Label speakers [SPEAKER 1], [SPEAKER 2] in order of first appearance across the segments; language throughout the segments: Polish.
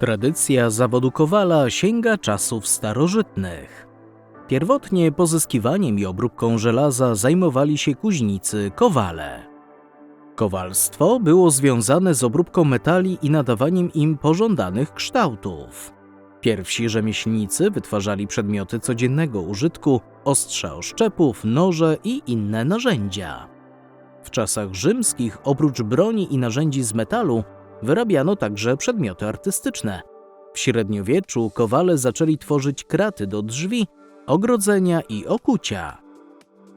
[SPEAKER 1] Tradycja zawodu kowala sięga czasów starożytnych. Pierwotnie pozyskiwaniem i obróbką żelaza zajmowali się kuźnicy kowale. Kowalstwo było związane z obróbką metali i nadawaniem im pożądanych kształtów. Pierwsi rzemieślnicy wytwarzali przedmioty codziennego użytku, ostrza oszczepów, noże i inne narzędzia. W czasach rzymskich oprócz broni i narzędzi z metalu wyrabiano także przedmioty artystyczne. W średniowieczu kowale zaczęli tworzyć kraty do drzwi, ogrodzenia i okucia.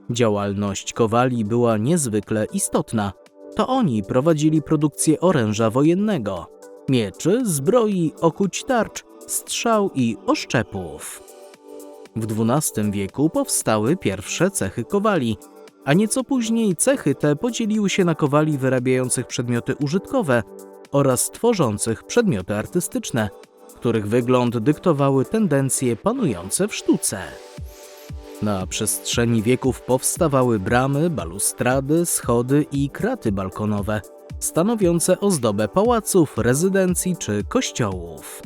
[SPEAKER 1] Działalność kowali była niezwykle istotna. To oni prowadzili produkcję oręża wojennego, mieczy, zbroi, okuć tarcz, strzał i oszczepów. W XII wieku powstały pierwsze cechy kowali, a nieco później cechy te podzieliły się na kowali wyrabiających przedmioty użytkowe oraz tworzących przedmioty artystyczne, których wygląd dyktowały tendencje panujące w sztuce. Na przestrzeni wieków powstawały bramy, balustrady, schody i kraty balkonowe, stanowiące ozdobę pałaców, rezydencji czy kościołów.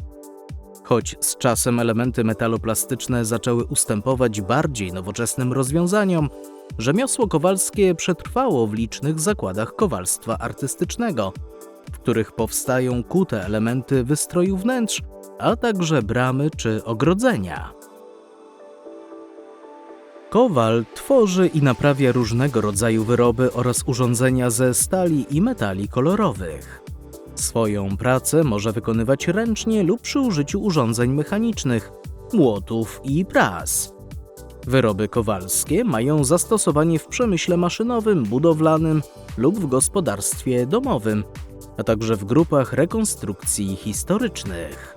[SPEAKER 1] Choć z czasem elementy metaloplastyczne zaczęły ustępować bardziej nowoczesnym rozwiązaniom, rzemiosło kowalskie przetrwało w licznych zakładach kowalstwa artystycznego, w których powstają kute elementy wystroju wnętrz, a także bramy czy ogrodzenia. Kowal tworzy i naprawia różnego rodzaju wyroby oraz urządzenia ze stali i metali kolorowych. Swoją pracę może wykonywać ręcznie lub przy użyciu urządzeń mechanicznych, młotów i pras. Wyroby kowalskie mają zastosowanie w przemyśle maszynowym, budowlanym lub w gospodarstwie domowym, a także w grupach rekonstrukcji historycznych.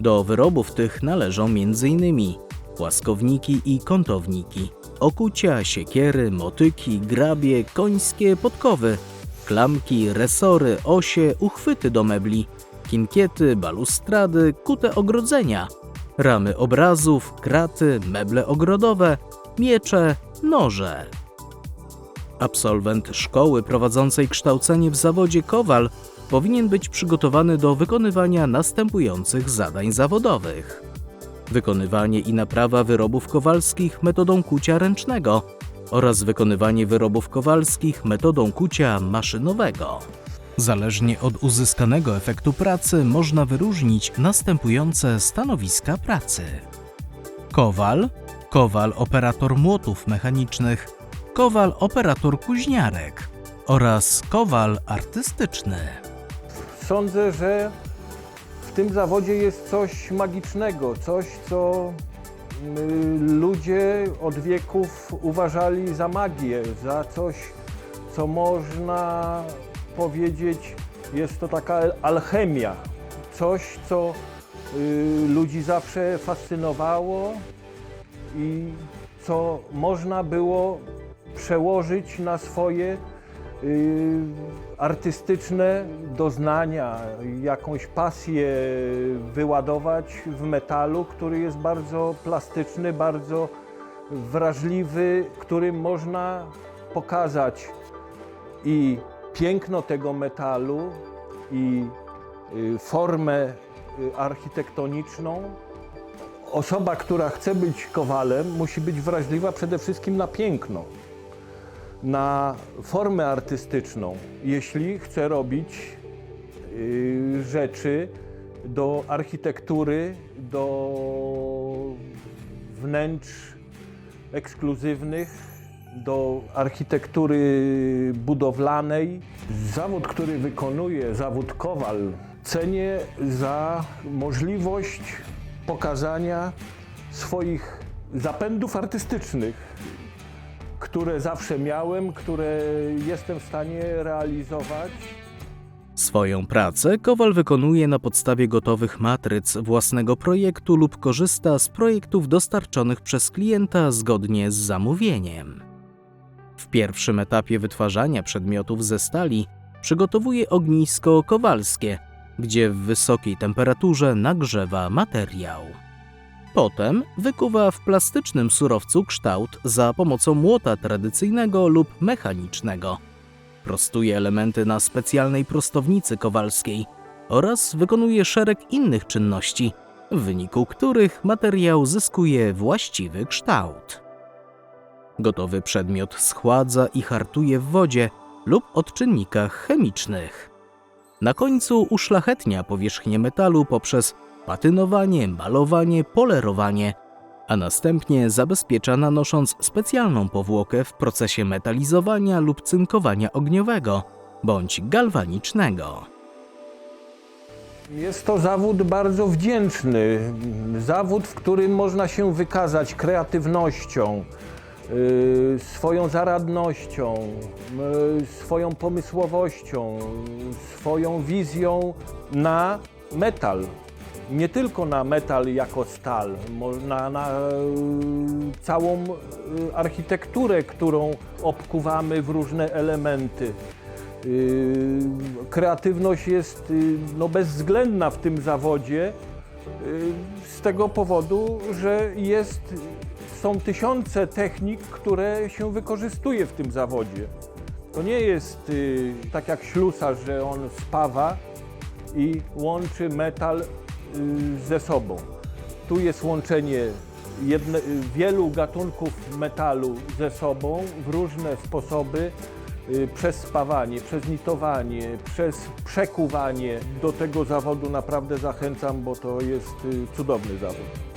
[SPEAKER 1] Do wyrobów tych należą m.in. płaskowniki i kątowniki, okucia, siekiery, motyki, grabie, końskie podkowy, klamki, resory, osie, uchwyty do mebli, kinkiety, balustrady, kute ogrodzenia, ramy obrazów, kraty, meble ogrodowe, miecze, noże. Absolwent szkoły prowadzącej kształcenie w zawodzie kowal powinien być przygotowany do wykonywania następujących zadań zawodowych: wykonywanie i naprawa wyrobów kowalskich metodą kucia ręcznego oraz wykonywanie wyrobów kowalskich metodą kucia maszynowego. Zależnie od uzyskanego efektu pracy można wyróżnić następujące stanowiska pracy: kowal, kowal operator młotów mechanicznych, kowal operator kuźniarek oraz kowal artystyczny.
[SPEAKER 2] Sądzę, że w tym zawodzie jest coś magicznego, coś, co y, ludzie od wieków uważali za magię, za coś, co można powiedzieć, jest to taka alchemia, coś, co y, ludzi zawsze fascynowało i co można było przełożyć na swoje y, artystyczne doznania, jakąś pasję wyładować w metalu, który jest bardzo plastyczny, bardzo wrażliwy, którym można pokazać i piękno tego metalu, i y, formę y, architektoniczną. Osoba, która chce być kowalem, musi być wrażliwa przede wszystkim na piękno na formę artystyczną, jeśli chce robić y, rzeczy do architektury, do wnętrz ekskluzywnych, do architektury budowlanej. Zawód, który wykonuje zawód kowal, cenię za możliwość pokazania swoich zapędów artystycznych które zawsze miałem, które jestem w stanie realizować.
[SPEAKER 1] Swoją pracę Kowal wykonuje na podstawie gotowych matryc własnego projektu lub korzysta z projektów dostarczonych przez klienta zgodnie z zamówieniem. W pierwszym etapie wytwarzania przedmiotów ze stali przygotowuje ognisko kowalskie, gdzie w wysokiej temperaturze nagrzewa materiał. Potem wykuwa w plastycznym surowcu kształt za pomocą młota tradycyjnego lub mechanicznego. Prostuje elementy na specjalnej prostownicy kowalskiej, oraz wykonuje szereg innych czynności, w wyniku których materiał zyskuje właściwy kształt. Gotowy przedmiot schładza i hartuje w wodzie lub odczynnikach chemicznych. Na końcu uszlachetnia powierzchnię metalu poprzez patynowanie, malowanie, polerowanie, a następnie zabezpiecza nanosząc specjalną powłokę w procesie metalizowania lub cynkowania ogniowego bądź galwanicznego.
[SPEAKER 2] Jest to zawód bardzo wdzięczny. Zawód, w którym można się wykazać kreatywnością, yy, swoją zaradnością, yy, swoją pomysłowością, swoją wizją na metal. Nie tylko na metal jako stal, na, na yy, całą yy, architekturę, którą obkuwamy w różne elementy. Yy, Kreatywność jest no, bezwzględna w tym zawodzie z tego powodu, że jest, są tysiące technik, które się wykorzystuje w tym zawodzie. To nie jest tak jak ślusarz, że on spawa i łączy metal ze sobą. Tu jest łączenie jedne, y, wielu gatunków metalu ze sobą w różne sposoby, y, przez spawanie, przez nitowanie, przez przekuwanie. Do tego zawodu naprawdę zachęcam, bo to jest y, cudowny zawód.